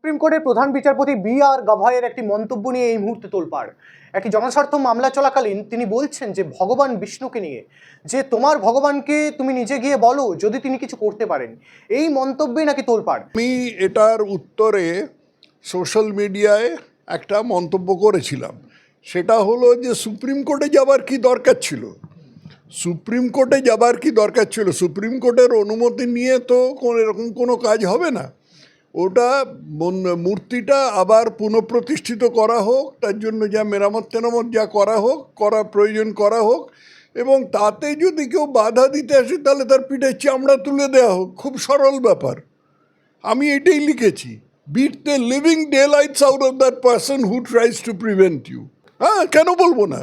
Supreme কোর্টের প্রধান বিচারপতি বি আর গাভাইয়ের একটি মন্তব্য নিয়ে এই মুহূর্তে তোলপাড়। একটি জনস্বার্থ মামলা চলাকালীন তিনি বলছেন যে, ভগবান বিষ্ণুকে নিয়ে, যে তোমার ভগবানকে তুমি নিজে গিয়ে বলো যদি তিনি কিছু করতে পারেন। এই মন্তব্যে নাকি তোলপাড়। আমি এটার উত্তরে সোশ্যাল মিডিয়ায় একটা মন্তব্য করেছিলাম। সেটা হলো যে, সুপ্রিম কোর্টে যাবার কি দরকার ছিল? সুপ্রিম কোর্টে যাবার কি দরকার ছিল? সুপ্রিম কোর্টের অনুমতি নিয়ে তো কোনো এরকম কোনো কাজ হবে না। ওটা মূর্তিটা আবার পুনঃপ্রতিষ্ঠিত করা হোক, তার জন্য যা মেরামত টেরামত যা করা হোক, করা প্রয়োজন করা হোক, এবং তাতে যদি কেউ বাধা দিতে আসে, তাহলে তার পিঠে চামড়া তুলে দেওয়া হোক। খুব সরল ব্যাপার। আমি এটাই লিখেছি। Beat the living daylights out of that person who tries to prevent you হ্যাঁ কেন বলব না?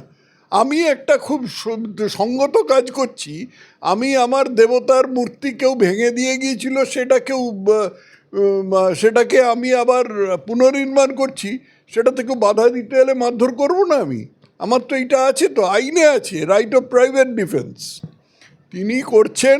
আমি একটা খুব সঙ্গত কাজ করছি। আমি আমার দেবতার মূর্তি কেউ ভেঙে দিয়ে গিয়েছিল, সেটা কেউ সেটাকে আমি আবার পুনর্নির্মাণ করছি সেটা থেকে বাধা দিতে এলে মারধর করব না আমি? আমার তো এটা আছে তো, আইনে আছে রাইট অফ প্রাইভেট ডিফেন্স তিনি করছেন,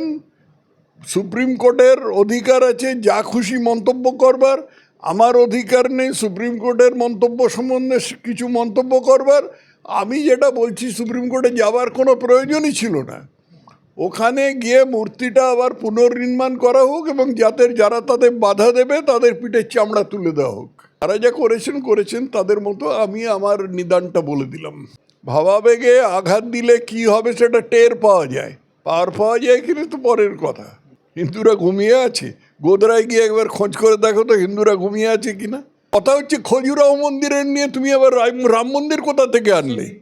সুপ্রিম কোর্টের অধিকার আছে, যা খুশি মন্তব্য করবার। আমার অধিকার নেই, সুপ্রিম কোর্টের মন্তব্য সম্বন্ধে কিছু মন্তব্য করবার। আমি যেটা বলছি সুপ্রিম কোর্টে যাবার কোনো প্রয়োজনই ছিল না। ওখানে গিয়ে মূর্তিটা আবার পুনর্নির্মাণ করা হোক এবং যাদের, যারা তাদের বাধা দেবে, তাদের পিঠের চামড়া তুলে দেওয়া হোক। তারা যা করেছেন করেছেন, তাদের মতো আমি আমার নিদানটা বলে দিলাম। ভাবাবেগে আঘাত দিলে কি হবে সেটা টের পাওয়া যায়। পার পাওয়া যায় কিনা তো পরের কথা। হিন্দুরা ঘুমিয়ে আছে। গোদরায় গিয়ে একবার খোঁজ করে দেখো তো হিন্দুরা ঘুমিয়ে আছে কিনা। কথা হচ্ছে খজুরাও মন্দিরের নিয়ে তুমি আবার রাম- রাম মন্দির কোথা থেকে আনলে?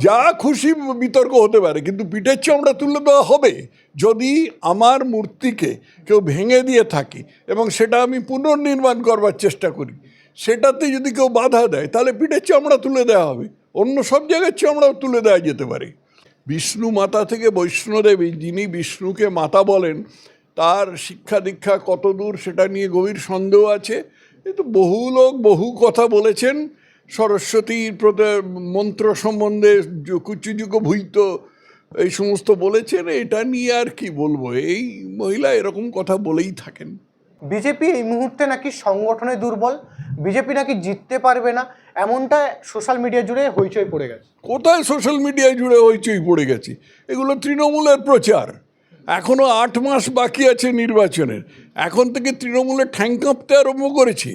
যা খুশি বিতর্ক হতে পারে কিন্তু পিঠের চামড়া তুলে দেওয়া হবে? যদি আমার মূর্তিকে কেউ ভেঙে দিয়ে থাকি এবং সেটা আমি পুনর্নির্মাণ করবার চেষ্টা করি সেটাতে যদি কেউ বাধা দেয় তাহলে পিঠের চামড়া তুলে দেওয়া হবে। অন্য সব জায়গায় চামড়াও তুলে দেওয়া যেতে পারে। বিষ্ণু মাতা থেকে বৈষ্ণোদেবী যিনি বিষ্ণুকে মাতা বলেন তার শিক্ষা দীক্ষা কত দূর সেটা নিয়ে গভীর সন্দেহ আছে। কিন্তু বহু লোক বহু কথা বলেছেন। সরস্বতীর প্রতি মন্ত্র সম্বন্ধে কুচুযুগ ভুইত এই সমস্ত বলেছেন এটা নিয়ে আর কি বলব? এই মহিলা এরকম কথা বলেই থাকেন। বিজেপি এই মুহূর্তে নাকি সংগঠনে দুর্বল বিজেপি নাকি জিততে পারবে না এমনটা সোশ্যাল মিডিয়া জুড়ে হইচই পড়ে গেছে। কোথায় সোশ্যাল মিডিয়ায় জুড়ে হইচই পড়ে গেছে? এগুলো তৃণমূলের প্রচার। এখনও আট মাস বাকি আছে নির্বাচনের। এখন থেকে তৃণমূলের ঠ্যাং কাঁপতে আরম্ভ করেছে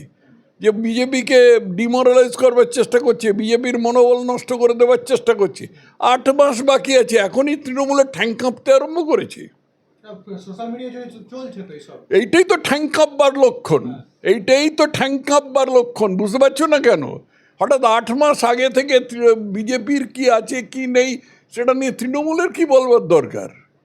যে বিজেপিকে ডিমোরালাইজ করবার চেষ্টা করছে বিজেপির মনোবল নষ্ট করে দেওয়ার চেষ্টা করছে। আট মাস বাকি আছে এখনই তৃণমূলের ঠ্যাং কাঁপতে আরম্ভ করেছে। এইটাই তো ঠ্যাং কাঁপবার লক্ষণ। এইটাই তো ঠ্যাং কাঁপবার লক্ষণ বুঝতে পারছ না কেন? হঠাৎ আট মাস আগে থেকে বিজেপির কি আছে কি নেই সেটা নিয়ে তৃণমূলের কি বলবার দরকার?